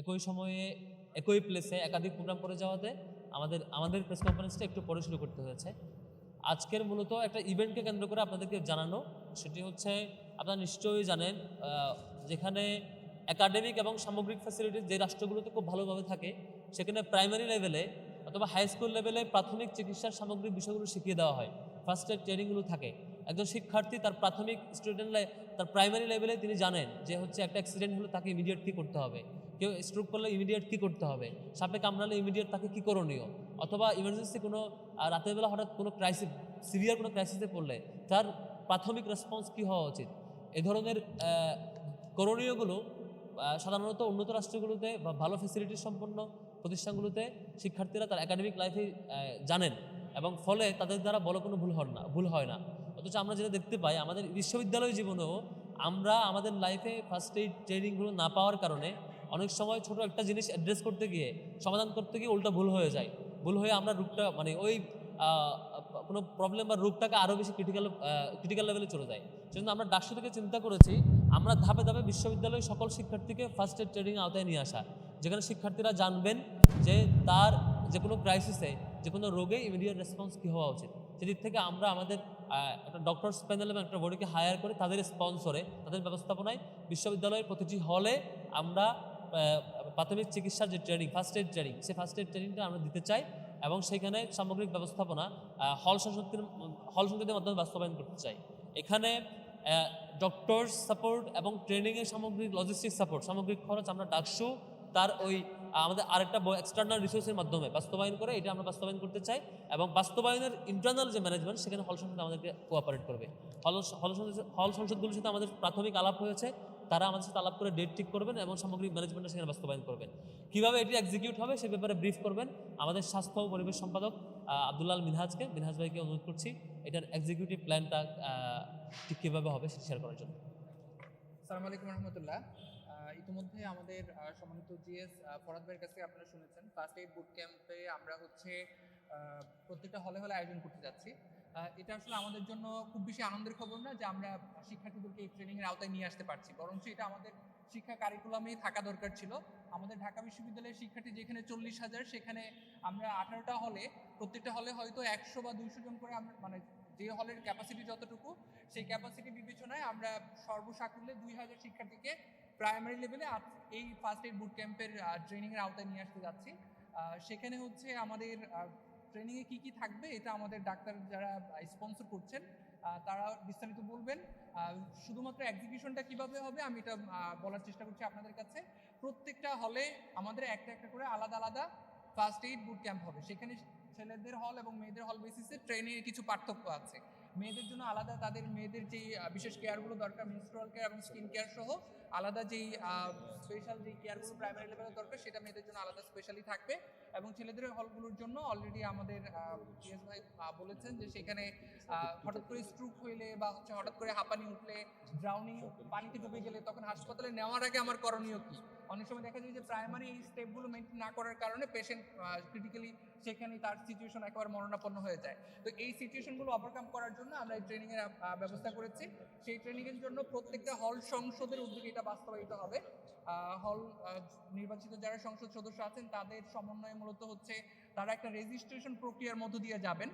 একই সময়ে, একই প্লেসে একাধিক প্রোগ্রাম করে যাওয়াতে আমাদের আমাদের প্রেস কনফারেন্সটা একটু পরে শুরু করতে হয়েছে। আজকের মূলত একটা ইভেন্টকে কেন্দ্র করে আপনাদেরকে জানানো, সেটি হচ্ছে আপনারা নিশ্চয়ই জানেন যেখানে একাডেমিক এবং সামগ্রিক ফ্যাসিলিটি যে রাষ্ট্রগুলোতে খুব ভালোভাবে থাকে, সেখানে প্রাইমারি লেভেলে অথবা হাই স্কুল লেভেলে প্রাথমিক চিকিৎসার সামগ্রিক বিষয়গুলো শিখিয়ে দেওয়া হয়। ফার্স্ট এড ট্রেনিংগুলো থাকে। একজন শিক্ষার্থী তার প্রাথমিক স্টুডেন্ট তার প্রাইমারি লেভেলে তিনি জানেন যে হচ্ছে একটা অ্যাক্সিডেন্ট হলে তাকে ইমিডিয়েট কী করতে হবে। কেউ স্ট্রোক করলে ইমিডিয়েট কী করতে হবে? সাপে কামড়ালে ইমিডিয়েট তাকে কী করণীয়? অথবা ইমার্জেন্সি কোনো রাতের বেলা হঠাৎ কোনো ক্রাইসিস সিভিয়ার কোনো ক্রাইসিসে পড়লে তার প্রাথমিক রেসপন্স কী হওয়া উচিত? এ ধরনের করণীয়গুলো সাধারণত উন্নত রাষ্ট্রগুলোতে বা ভালো ফেসিলিটি সম্পন্ন প্রতিষ্ঠানগুলোতে শিক্ষার্থীরা তার একাডেমিক লাইফে জানেন এবং ফলে তাদের দ্বারা বড় কোনো ভুল হন না, ভুল হয় না। অথচ আমরা যেটা দেখতে পাই, আমাদের বিশ্ববিদ্যালয় জীবনেও আমরা আমাদের লাইফে ফার্স্ট এইড ট্রেনিংগুলো না পাওয়ার কারণে অনেক সময় ছোট একটা জিনিস অ্যাড্রেস করতে গিয়ে, সমাধান করতে গিয়ে উল্টা ভুল হয়ে যায়। ভুল হয়ে আমরা রোগটা মানে ওই কোনো প্রবলেম বা রোগটাকে আরও বেশি ক্রিটিক্যাল ক্রিটিক্যাল লেভেলে চলে যায়। সেজন্য আমরা ডাকসু থেকে চিন্তা করেছি, আমরা ধাপে ধাপে বিশ্ববিদ্যালয়ের সকল শিক্ষার্থীকে ফার্স্ট এড ট্রেনিং আওতায় নিয়ে আসা। যেখানে শিক্ষার্থীরা জানবেন যে তার যে কোনো ক্রাইসিসে যে কোনো রোগে ইমিডিয়েট রেসপন্স কী হওয়া উচিত। সেদিক থেকে আমরা আমাদের একটা ডক্টরস প্যানেল এবং একটা বডিকে হায়ার করে তাদের স্পন্সরে তাদের ব্যবস্থাপনায় বিশ্ববিদ্যালয়ের প্রতিটি হলে আমরা প্রাথমিক চিকিৎসার যে ট্রেনিং ফার্স্ট এড ট্রেনিং সেই ফার্স্ট এড ট্রেনিংটা আমরা দিতে চাই এবং সেখানে সামগ্রিক ব্যবস্থাপনা হল সংসদের হল সংসদের মাধ্যমে বাস্তবায়ন করতে চাই। এখানে ডক্টর সাপোর্ট এবং ট্রেনিংয়ের সামগ্রিক লজিস্টিক সাপোর্ট সামগ্রিক খরচ আমরা ডাকসু তার ওই, আমাদের আরেকটা এক্সটার্নাল রিসোর্সের মাধ্যমে বাস্তবায়ন করে এটা আমরা বাস্তবায়ন করতে চাই এবং বাস্তবায়নের ইন্টারনাল যে ম্যানেজমেন্ট সেখানে হল সংসদ আমাদেরকে কোঅপারেট করবে। হল হল সংসদ হল সংসদগুলোর সাথে আমাদের প্রাথমিক আলাপ হয়েছে। তারা আমাদের সাথে আলাপ করে ডেট ঠিক করবেন এবং সামগ্রিক ম্যানেজমেন্টটা সেখানে বাস্তবায়ন করবেন। কীভাবে এটি এক্সিকিউট হবে সে ব্যাপারে ব্রিফ করবেন। আমাদের স্বাস্থ্য ও পরিবেশ সম্পাদক আব্দুল্লাল মিনহাজকে, মিনহাজ ভাইকে অনুরোধ করছি এটার এক্সিকিউটিভ প্ল্যানটা ঠিক কীভাবে হবে সেটা শেয়ার করার জন্য। সালাম আলাইকুম রহমতুল্লাহ। ইতিমধ্যে আমাদের সম্মানিত জিএস ফরাদ ভাইয়ের কাছে আপনারা শুনেছেন। ফার্স্ট এইড বুট ক্যাম্পে আমরা হচ্ছে প্রত্যেকটা হলে হলে আয়োজন করতে যাচ্ছি। এটা আসলে আমাদের জন্য খুব বেশি আনন্দের খবর না যে আমরা শিক্ষার্থীদেরকে এই ট্রেনিংয়ের আওতায় নিয়ে আসতে পারছি। বরঞ্চ এটা আমাদের শিক্ষা কারিকুলামেই থাকা দরকার ছিল। আমাদের ঢাকা বিশ্ববিদ্যালয়ের শিক্ষার্থী যেখানে চল্লিশ হাজার, সেখানে আমরা আঠারোটা হলে প্রত্যেকটা হলে হয়তো একশো বা দুইশো জন করে আমরা মানে যে হলের ক্যাপাসিটি যতটুকু, সেই ক্যাপাসিটি বিবেচনায় আমরা সর্বসাকুল্যে দুই হাজার শিক্ষার্থীকে প্রাইমারি লেভেলে এই ফার্স্ট এইড বুট ক্যাম্পের ট্রেনিংয়ের আওতায় নিয়ে আসতে যাচ্ছি। সেখানে হচ্ছে আমাদের ট্রেনিংয়ে কী কী থাকবে, এটা আমাদের ডাক্তার যারা স্পন্সর করছেন তারা বিস্তারিত বলবেন। শুধুমাত্র এক্সিকিউশনটা কীভাবে হবে, আমি এটা বলার চেষ্টা করছি আপনাদের কাছে। প্রত্যেকটা হলে আমাদের একটা একটা করে আলাদা আলাদা ফার্স্ট এইড বুট ক্যাম্প হবে। সেখানে ছেলেদের হল এবং মেয়েদের হল বেসিসে ট্রেনের কিছু পার্থক্য আছে। মেয়েদের জন্য আলাদা তাদের মেয়েদের যেই বিশেষ কেয়ারগুলো দরকার মিনস্ট্রাল কেয়ার এবং স্কিন কেয়ার সহ আলাদা যেই স্পেশাল যেই কেয়ারগুলো প্রাইমারি লেভেলে দরকার সেটা মেয়েদের জন্য আলাদা স্পেশালি থাকবে। এবং ছেলেদের হলগুলোর জন্য অলরেডি আমাদের জিএস ভাই বলেছেন যে সেখানে হঠাৎ করে স্ট্রোক হইলে বা হচ্ছে হঠাৎ করে হাঁপানি উঠলে ড্রাউনিং পানিতে ডুবে গেলে তখন হাসপাতালে নেওয়ার আগে আমার করণীয় কি? অনেক সময় দেখা যায় যে প্রাইমারি এই স্টেপগুলো মেনটেন না করার কারণে পেশেন্ট ক্রিটিক্যালি সেখানে তার সিচুয়েশন একেবারে মরণাপন্ন হয়ে যায়। তো এই সিচুয়েশনগুলো ওভারকাম করার জন্য আমরা এই ট্রেনিংয়ের ব্যবস্থা করেছি। সেই ট্রেনিংয়ের জন্য প্রত্যেকটা হল সংসদের উদ্যোগে এটা বাস্তবায়িত হবে। হল নির্বাচিত যারা সংসদ সদস্য আছেন, তাদের সমন্বয়ে মূলত হচ্ছে তারা একটা রেজিস্ট্রেশন প্রক্রিয়ার মধ্য দিয়ে যাবেন।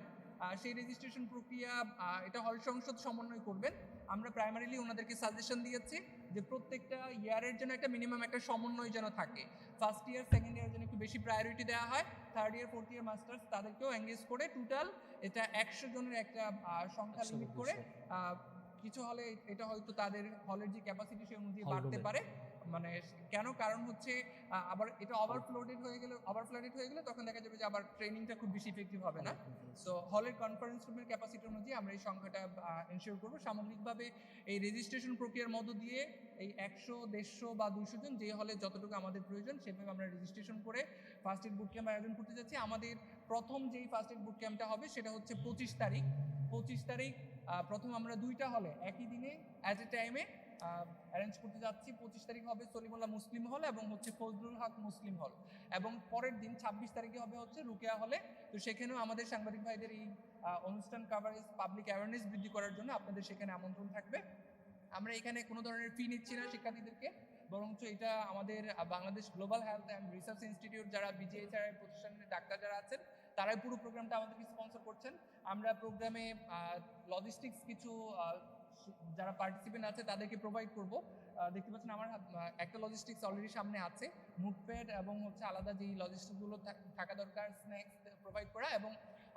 সেই রেজিস্ট্রেশন প্রক্রিয়া এটা হল সংসদ সমন্বয় করবেন। আমরা প্রাইমারিলি ওনাদেরকে সাজেশন দিয়েছি যে প্রত্যেকটা ইয়ারের জন্য একটা মিনিমাম একটা সমন্বয় যেন থাকে। ফার্স্ট ইয়ার সেকেন্ড ইয়ার যেন একটু বেশি প্রায়োরিটি দেওয়া হয়। Third year fourth year masters তাদেরকেও এঙ্গেজ করে টোটাল এটা একশো জনের একটা সংখ্যা লিমিট করে আহ, কিছু হলে এটা হয়তো তাদের হলের যে ক্যাপাসিটি সেই অনুযায়ী বাড়তে পারে। মানে কেন? কারণ হচ্ছে আবার এটা ওভারফ্লোডেড হয়ে গেলে ওভারফ্লোডেড হয়ে গেলে তখন দেখা যাবে যে আবার ট্রেনিংটা খুব বেশি ইফেক্টিভ হবে না। তো হলের কনফারেন্স রুমের ক্যাপাসিটি অনুযায়ী আমরা এই সংখ্যাটা এনশিওর করব। সামগ্রিকভাবে এই রেজিস্ট্রেশন প্রক্রিয়ার মধ্য দিয়ে এই একশো দেড়শো বা দুইশো জন যে হলে যতটুকু আমাদের প্রয়োজন সেভাবে আমরা রেজিস্ট্রেশন করে ফার্স্ট এড বুট ক্যাম্প আয়োজন করতে যাচ্ছি। আমাদের প্রথম যেই ফার্স্ট এড বুট ক্যাম্পটা হবে, সেটা হচ্ছে পঁচিশ তারিখ। পঁচিশ তারিখ প্রথম আমরা দুইটা হলে, একই দিনে অ্যাট এ টাইমে অ্যারেঞ্জ করতে যাচ্ছি। পঁচিশ তারিখ হবে সলিমুল্লাহ মুসলিম হল এবং হচ্ছে ফজলুল হক মুসলিম হল। এবং পরের দিন, ছাব্বিশ তারিখে হবে হচ্ছে রুকেয়া হলে। তো সেখানেও আমাদের সাংবাদিক ভাইদের এই অনুষ্ঠান কাভারেজ পাবলিক অ্যাওয়ারনেস বৃদ্ধি করার জন্য আপনাদের সেখানে আমন্ত্রণ থাকবে। আমরা এখানে কোনো ধরনের ফি নিচ্ছি না শিক্ষার্থীদেরকে। বরঞ্চ এটা আমাদের Bangladesh Global Health and Research Institute যারা বিজিএইচআর প্রতিষ্ঠানের ডাক্তার যারা আছেন, তারাই পুরো প্রোগ্রামটা আমাদেরকে স্পন্সর করছেন। আমরা প্রোগ্রামে লজিস্টিক্স কিছু যারা পার্টিসিপেন্ট আছে তাদেরকে প্রোভাইড করব। দেখতে পাচ্ছেন আমার একটা লজিস্টিক্স অলরেডি সামনে আছে। মুভপ্যাড এবং হচ্ছে আলাদা যেই লজিস্টিকগুলো থাকা দরকার স্ন্যাক্স প্রোভাইড করা এবং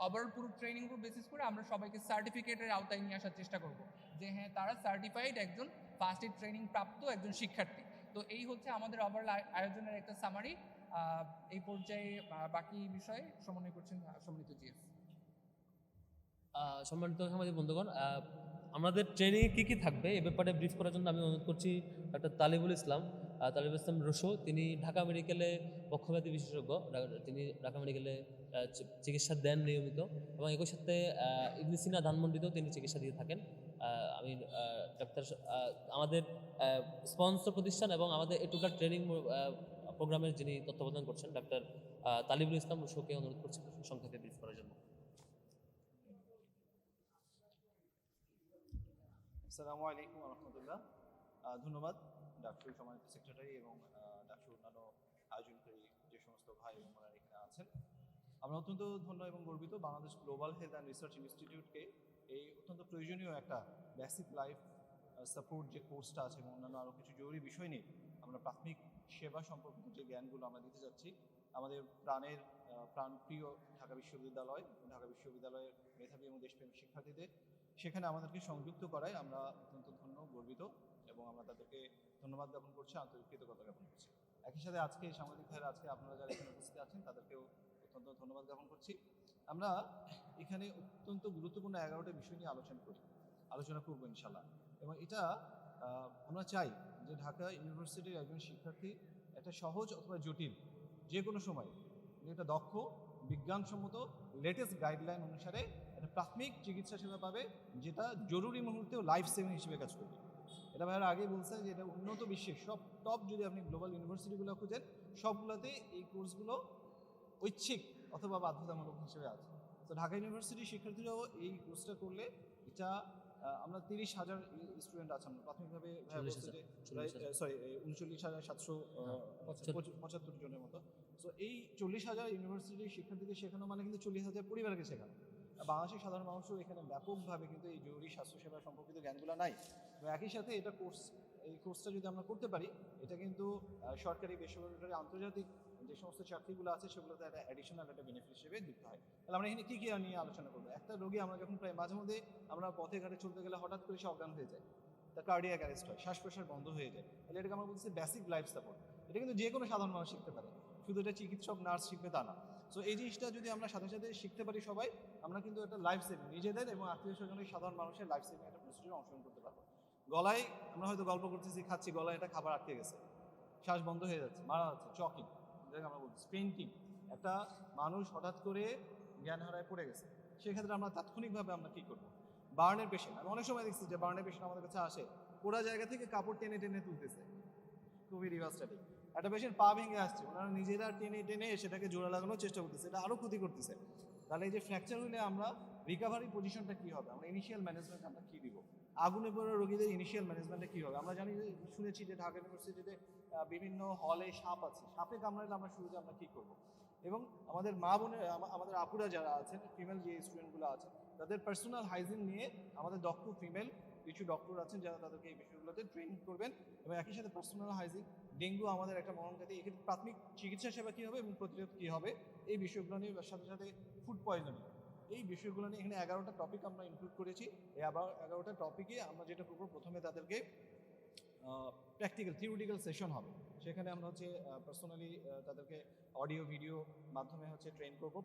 ওভারঅল পুরো ট্রেনিং উপর বেসিস করে আমরা সবাইকে সার্টিফিকেটের আওতায় নিয়ে আসার চেষ্টা করব। যে হ্যাঁ তারা সার্টিফাইড একজন ফার্স্ট এড ট্রেনিং প্রাপ্ত একজন শিক্ষার্থী। তো এই হচ্ছে আমাদের ওভারঅল আয়োজনের একটা সামারি এই পর্যায়ে বাকি বিষয়ে সমন্বয় করছেন আহ, সম্মিলিত জিএস সম্মানিত সামাজিক বন্ধুগণ আমাদের ট্রেনিংয়ে কী কী থাকবে এ ব্যাপারে ব্রিফ করার জন্য আমি অনুরোধ করছি ডক্টর তালিবুল ইসলাম তালিবুল ইসলাম রসু তিনি ঢাকা মেডিকেলে পক্ষপাতী বিশেষজ্ঞ তিনি ঢাকা মেডিকেলে চিকিৎসা দেন নিয়মিত এবং একই সাথে আহ, ইবনে সিনা ধানমন্ডিতেও তিনি চিকিৎসা দিয়ে থাকেন। আমি ডাক্তার আমাদের স্পন্সর প্রতিষ্ঠান এবং আমাদের টোটাল ট্রেনিং প্রোগ্রামের যিনি তত্ত্বাবধান করছেন ডাক্তার তালিবুল ইসলাম রসুকে অনুরোধ করছি সংক্ষেপে ব্রিফ করার জন্য। আসসালামু আলাইকুম ধন্যবাদ ডাক্তার সম্মানিত সেক্রেটারি এবং ডাক্তার অন্যান্য আয়োজনকারী যে সমস্ত ভাই বোনেরা এখানে আছেন। আমরা অত্যন্ত ধন্য এবং গর্বিত Bangladesh Global Health and Research ইনস্টিটিউটকে এই অত্যন্ত প্রয়োজনীয় একটা বেসিক লাইফ সাপোর্ট যে কোর্সটা আছে এবং অন্যান্য আরও কিছু জরুরি বিষয় নিয়ে আমরা প্রাথমিক সেবা সম্পর্কিত যে জ্ঞানগুলো আমরা দিতে যাচ্ছি, আমাদের প্রাণের প্রাণপ্রিয় ঢাকা বিশ্ববিদ্যালয় ঢাকা বিশ্ববিদ্যালয়ের মেধাবী এবং দেশপ্রেমী শিক্ষার্থীদের, সেখানে আমাদেরকে সংযুক্ত করায় আমরা অত্যন্ত ধন্য, গর্বিত এবং আমরা তাদেরকে ধন্যবাদ জ্ঞাপন করছি, আন্তরিক কৃতজ্ঞতা জ্ঞাপন করছি। একই সাথে আজকে সাংবাদিক ভাইরা আজকে আপনারা যারা এখানে উপস্থিত আছেন, তাদেরকেও অত্যন্ত ধন্যবাদ জ্ঞাপন করছি। আমরা এখানে অত্যন্ত গুরুত্বপূর্ণ এগারোটা বিষয় নিয়ে আলোচনা করি, আলোচনা করব ইনশাল্লাহ এবং এটা আমরা চাই যে ঢাকা ইউনিভার্সিটির একজন শিক্ষার্থী একটা সহজ অথবা জটিল যে কোনো সময় একটা দক্ষ, বিজ্ঞানসম্মত লেটেস্ট গাইডলাইন অনুসারে একটা প্রাথমিক চিকিৎসা সেবা পাবে যেটা জরুরি মুহূর্তেও লাইফ সেভিং হিসেবে কাজ করবে। এটা ভাইয়ের আগে বলছে যে এটা উন্নত বিশ্বের সব টপ যদি আপনি গ্লোবাল ইউনিভার্সিটিগুলো খুঁজেন, সবগুলোতে এই কোর্সগুলো ঐচ্ছিক অথবা বাধ্যতামূলক হিসেবে আছে। তো ঢাকা ইউনিভার্সিটির শিক্ষার্থীরাও এই কোর্সটা করলে এটা আমরা তিরিশ হাজার স্টুডেন্ট আছে আমরা। প্রাথমিকভাবে। সরি উনচল্লিশ হাজার সাতশো পঁচাত্তর। পঁচাত্তর জনের মতো। সো এই চল্লিশ হাজার ইউনিভার্সিটির শিক্ষার্থীদের শেখানো মানে কিন্তু চল্লিশ হাজার পরিবারকে শেখানো। বাংলাদেশের সাধারণ মানুষও এখানে ব্যাপকভাবে কিন্তু এই জরুরি স্বাস্থ্যসেবা সম্পর্কিত জ্ঞানগুলো নাই। এবং একই সাথে এটা কোর্স এই কোর্সটা যদি আমরা করতে পারি এটা কিন্তু সরকারি বেসরকারি আন্তর্জাতিক যে সমস্ত চাকরিগুলো আছে সেগুলোতে একটা অ্যাডিশনাল একটা বেনিফিট হিসেবে দিতে হয়। তাহলে আমরা এখানে কী কী নিয়ে আলোচনা করব? একটা রোগী আমরা যখন প্রায় মাঝে মধ্যে আমরা পথে ঘাটে চলতে গেলে হঠাৎ করে সে অজ্ঞান হয়ে যায়। তার কার্ডিয়াক অ্যারেস্ট হয় শ্বাস প্রশ্বাস বন্ধ হয়ে যায়। তাহলে এটাকে আমরা বলছি বেসিক লাইফ সাপোর্ট এটা কিন্তু যে কোনো সাধারণ মানুষ শিখতে পারে। শুধু এটা চিকিৎসক নার্স শিখবে তা না। সো এই জিনিসটা যদি আমরা সাথে সাথে শিখতে পারি সবাই, আমরা কিন্তু একটা লাইফ সেভিং নিজেদের এবং আত্মীয় স্বজনের সাধারণ মানুষের লাইফ সেভিং একটা প্রসিডিউর অংশগ্রহণ করতে পারব। গলায় আমরা হয়তো গল্প করতেছি, খাচ্ছি, গলায় একটা খাবার আটকে গেছে। শ্বাস বন্ধ হয়ে যাচ্ছে, মারা যাচ্ছে চকিং যেটাকে আমরা বলছি স্পেন্টিং একটা মানুষ হঠাৎ করে জ্ঞান হারায় পড়ে গেছে। সেক্ষেত্রে আমরা তাৎক্ষণিকভাবে আমরা কী করব? বার্নের পেশেন্ট। আমি অনেক সময় দেখছি যে বার্নের পেশেন্ট আমাদের কাছে আসে পুরা জায়গা থেকে কাপড় টেনে টেনে তুলতেছে। খুবই রিভার্সটাটিক একটা পেশেন্ট পা ভেঙে আসছে, ওনারা নিজেরা টেনে টেনে সেটাকে জোড়া লাগানোর চেষ্টা করতেছে, এটা আরও ক্ষতি করতেছে। তাহলে এই যে ফ্র্যাকচার হলে আমরা রিকভারি পজিশনটা কী হবে? আমরা ইনিশিয়াল ম্যানেজমেন্ট আমরা কী দিব? আগুনে পড়া রোগীদের ইনিশিয়াল ম্যানেজমেন্টটা কী হবে? আমরা জানি যে, শুনেছি যে ঢাকা ইউনিভার্সিটিতে বিভিন্ন হলে সাপ আছে। সাপে কামড়ালে আমরা শুরুতে আমরা কী করব? এবং আমাদের মা বোনের আমাদের আপুরা যারা আছেন ফিমেল যে স্টুডেন্টগুলো আছেন, তাদের পার্সোনাল হাইজিন নিয়ে আমাদের দক্ষ ফিমেল কিছু ডক্টর আছেন যারা তাদেরকে এই বিষয়গুলোতে ট্রেন করবেন। এবং একই সাথে পার্সোনাল হাইজিন ডেঙ্গু আমাদের একটা মরণঘাতী এক্ষেত্রে প্রাথমিক চিকিৎসা সেবা কী হবে এবং প্রতিরোধ কী হবে? এই বিষয়গুলো নিয়ে সাথে সাথে ফুড পয়জনিং এই বিষয়গুলো নিয়ে এখানে এগারোটা টপিক আমরা ইনক্লুড করেছি। এই আবার এগারোটা টপিকে আমরা যেটা করব, প্রথমে তাদেরকে প্র্যাকটিক্যাল থিওরিটিক্যাল সেশন হবে। সেখানে আমরা হচ্ছে পার্সোনালি তাদেরকে অডিও ভিডিও মাধ্যমে হচ্ছে ট্রেন করব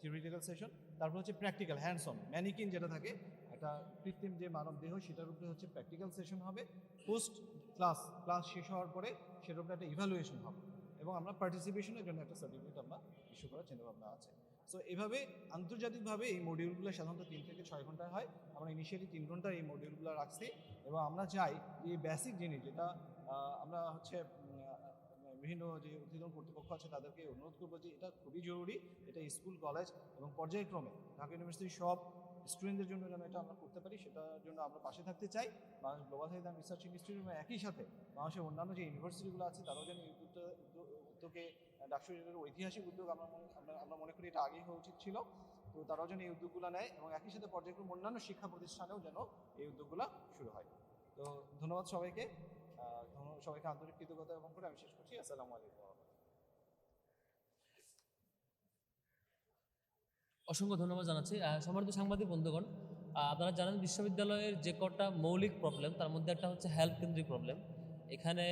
থিওরিটিক্যাল সেশন তারপর হচ্ছে প্র্যাকটিক্যাল হ্যান্ডস অন ম্যানিকিন যেটা থাকে, একটা কৃত্রিম যে মানব দেহ, সেটার উপরে হচ্ছে প্র্যাকটিক্যাল সেশন হবে। পোস্ট ক্লাস ক্লাস শেষ হওয়ার পরে সেটার উপরে একটা ইভ্যালুয়েশন হবে। এবং আমরা পার্টিসিপেশনের জন্য একটা সার্টিফিকেট আমরা ইস্যু করার চিন্তাভাবনা আছে। সো এভাবে আন্তর্জাতিকভাবে এই মডিউলগুলো সাধারণত তিন থেকে ছয় ঘণ্টা হয়। আমরা ইনিশিয়ালি তিন ঘণ্টা এই মডিউলগুলো রাখছি এবং আমরা চাই যে এই বেসিক জিনিস যেটা আমরা হচ্ছে বিভিন্ন যে উদ্বোধন কর্তৃপক্ষ আছে তাদেরকে অনুরোধ করব যে এটা খুবই জরুরি। এটা স্কুল, কলেজ এবং পর্যায়ক্রমে ঢাকা ইউনিভার্সিটির সব স্টুডেন্টদের জন্য যেন এটা আমরা করতে পারি, সেটার জন্য আমরা পাশে থাকতে চাই। Bangladesh Global Health and Research Institute এবং একই সাথে বাংলাদেশের অন্যান্য যে ইউনিভার্সিটিগুলো আছে, তারাও যেন এই উদ্যোগ- উদ্যোগ- উদ্যোগে ডাকসু ঐতিহাসিক উদ্যোগ আমরা আমরা মনে করি এটা আগেই হওয়া উচিত ছিল। তো তারাও যেন এই উদ্যোগগুলো নেয় এবং একই সাথে পর্যায়ক্রম অন্যান্য শিক্ষা প্রতিষ্ঠানেও যেন এই উদ্যোগগুলো শুরু হয়। তো ধন্যবাদ সবাইকে। সবাইকে আন্তরিক কৃতজ্ঞতা জ্ঞাপন করে আমি শেষ করছি। আসসালামু আলাইকুম। অসংখ্য ধন্যবাদ জানাচ্ছি। সম্মানিত সাংবাদিক বন্ধুগণ আপনারা জানেন বিশ্ববিদ্যালয়ের যে কটা মৌলিক প্রবলেম তার মধ্যে একটা হচ্ছে হেলথ কেন্দ্রিক প্রবলেম এখানে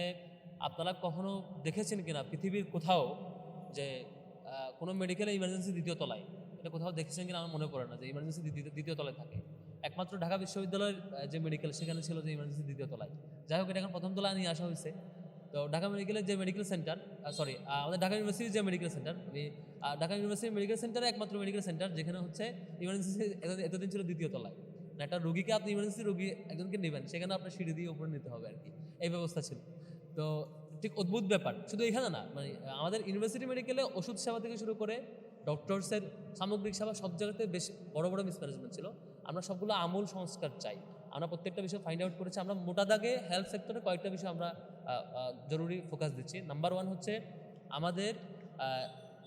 আপনারা কখনো দেখেছেন কিনা পৃথিবীর কোথাও যে কোনো মেডিকেলে ইমার্জেন্সি দ্বিতীয় তলায়? এটা কোথাও দেখেছেন কিনা আমার মনে পড়ে না যে ইমার্জেন্সি দ্বিতীয় তলায় থাকে। একমাত্র ঢাকা বিশ্ববিদ্যালয়ের যে মেডিকেল সেখানে ছিল যে ইমার্জেন্সি দ্বিতীয় তলায়। যাই হোক, এটা এখন প্রথম তলায় নিয়ে আসা হয়েছে। তো ঢাকা মেডিকেলের যে মেডিকেল সেন্টার সরি আমাদের ঢাকা ইউনিভার্সিটির যে মেডিকেল সেন্টার আমি ঢাকা ইউনিভার্সিটি মেডিকেল সেন্টারে একমাত্র মেডিকেল সেন্টার যেখানে হচ্ছে ইমার্জেন্সি এতদিন ছিল দ্বিতীয় তলায়। মানে একটা রুগীকে আপনি ইমার্জেন্সি রুগী একজনকে নেবেন, সেখানে আপনার সিঁড়ি দিয়ে উপরে নিতে হবে আর কি এই ব্যবস্থা ছিল। তো ঠিক অদ্ভুত ব্যাপার। শুধু এখানে না মানে আমাদের ইউনিভার্সিটি মেডিকেলে ওষুধ সেবা থেকে শুরু করে ডক্টরসের সামগ্রিক সেবা সব জায়গাতে বেশ বড় বড় মিসম্যানেজমেন্ট ছিল। আমরা সবগুলো আমূল সংস্কার চাই। আমরা প্রত্যেকটা বিষয় ফাইন্ড আউট করেছি। আমরা মোটা দাগে হেলথ সেক্টরে কয়েকটা বিষয় আমরা জরুরি ফোকাস দিচ্ছি। নাম্বার ওয়ান হচ্ছে আমাদের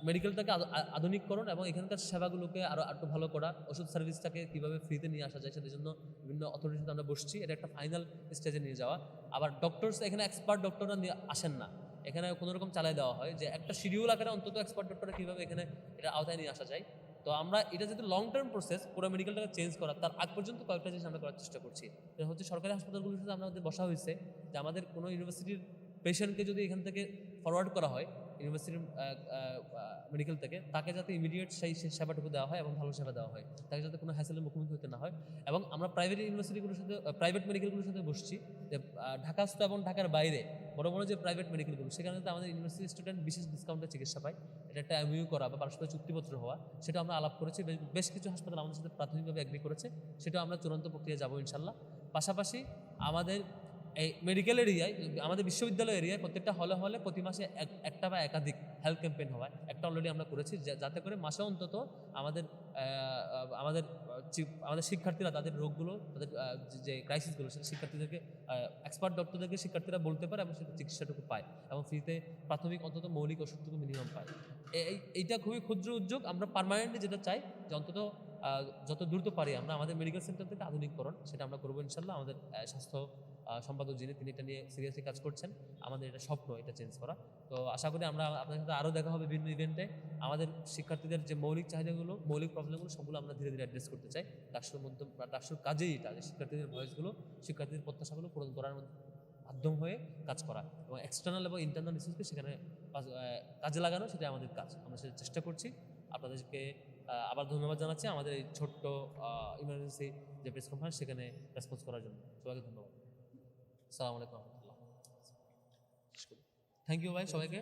মেডিকেলটাকে আধুনিককরণ এবং এখানকার সেবাগুলোকে আরও একটু ভালো করা। ওষুধ সার্ভিসটাকে কীভাবে ফ্রিতে নিয়ে আসা যায় সেটার জন্য বিভিন্ন অথরিটির সাথে আমরা বসছি। এটা একটা ফাইনাল স্টেজে নিয়ে যাওয়া। আবার ডক্টরস এখানে এক্সপার্ট ডক্টররা নিয়ে আসেন না। এখানে কোনো রকম চালাই দেওয়া হয় যে একটা শিডিউল আকারে অন্তত এক্সপার্ট ডক্টররা কীভাবে এখানে এটা আওতায় নিয়ে আসা যায়। তো আমরা এটা যেহেতু লং টার্ম প্রসেস পুরো মেডিকেলটাকে চেঞ্জ করা, তার আগ পর্যন্ত কয়েকটা জিনিস আমরা করার চেষ্টা করছি। হচ্ছে সরকারি হাসপাতালগুলোর সাথে আমাদের বসা হয়েছে, যে আমাদের কোনো ইউনিভার্সিটির পেশেন্টকে যদি এখান থেকে ফরওয়ার্ড করা হয় ইউনিভার্সিটির মেডিকেল থেকে, তাকে যাতে ইমিডিয়েট সেই সেবাটুকু দেওয়া হয় এবং ভালো সেবা দেওয়া হয়। তাকে যাতে কোনো হ্যাসেলের মুখোমুখি হতে না হয়। এবং আমরা প্রাইভেট ইউনিভার্সিটিগুলোর সাথে প্রাইভেট মেডিকেলগুলোর সাথে বসছি যে ঢাকাস্থ এবং ঢাকার বাইরে বড় বড় যে প্রাইভেট মেডিকেলগুলো সেখানে যাতে আমাদের ইউনিভার্সিটি স্টুডেন্ট বিশেষ ডিসকাউন্টে চিকিৎসা পায়। এটা একটা এমইউ করা বা পারস্পরিক চুক্তিপত্র হওয়া, সেটা আমরা আলাপ করেছি। বেশ কিছু হাসপাতাল আমাদের সাথে প্রাথমিকভাবে অ্যাগ্রি করেছে। সেটা আমরা চূড়ান্ত প্রক্রিয়া যাব ইনশাল্লাহ। পাশাপাশি আমাদের এই মেডিকেল এরিয়ায় আমাদের বিশ্ববিদ্যালয় এরিয়ায় প্রত্যেকটা হলে হলে প্রতি মাসে এক- একটা বা একাধিক হেলথ ক্যাম্পেইন হয় একটা অলরেডি আমরা করেছি যাতে করে মাসে অন্তত আমাদের আমাদের আমাদের শিক্ষার্থীরা তাদের রোগগুলো, তাদের যে- ক্রাইসিসগুলো সেটা শিক্ষার্থীদেরকে এক্সপার্ট ডক্টরদেরকে শিক্ষার্থীরা বলতে পারে এবং সেটা চিকিৎসাটুকু পায় এবং ফ্রিতে প্রাথমিক অন্তত মৌলিক ওষুধটুকু মিনিমাম পায়। এই, এইটা খুবই ক্ষুদ্র উদ্যোগ। আমরা পার্মানেন্টলি যেটা চাই, যে অন্তত যত দ্রুত পারি আমরা আমাদের মেডিকেল সেন্টার থেকে আধুনিককরণ, সেটা আমরা করব ইনশাল্লাহ। আমাদের স্বাস্থ্য সম্পাদক যিনি, তিনি এটা নিয়ে সিরিয়াসলি কাজ করছেন, আমাদের এটা স্বপ্ন এটা চেঞ্জ করা। তো আশা করি আমরা আপনাদের সাথে আরও দেখা হবে বিভিন্ন ইভেন্টে আমাদের শিক্ষার্থীদের যে মৌলিক চাহিদাগুলো, মৌলিক প্রবলেমগুলো সবগুলো আমরা ধীরে ধীরে অ্যাড্রেস করতে চাই। ডাকসুর মধ্যে ডাকসুর কাজেই এটা শিক্ষার্থীদের ভয়েসগুলো শিক্ষার্থীদের প্রত্যাশাগুলো পূরণ করার মধ্যে মাধ্যম হয়ে কাজ করা। এবং এক্সটার্নাল এবং ইন্টারনাল রিসোর্সকে সেখানে কাজে লাগানো সেটা আমাদের কাজ। আমরা সেটা চেষ্টা করছি। আপনাদেরকে আবার ধন্যবাদ জানাচ্ছি আমাদের এই ছোট্ট ইমার্জেন্সি যে প্রেস কনফারেন্স সেখানে রেসপন্স করার জন্য। সবাইকে ধন্যবাদ। সালাম রহমতুল্লাহ থ্যাংক ইউ ভাই সবাইকে।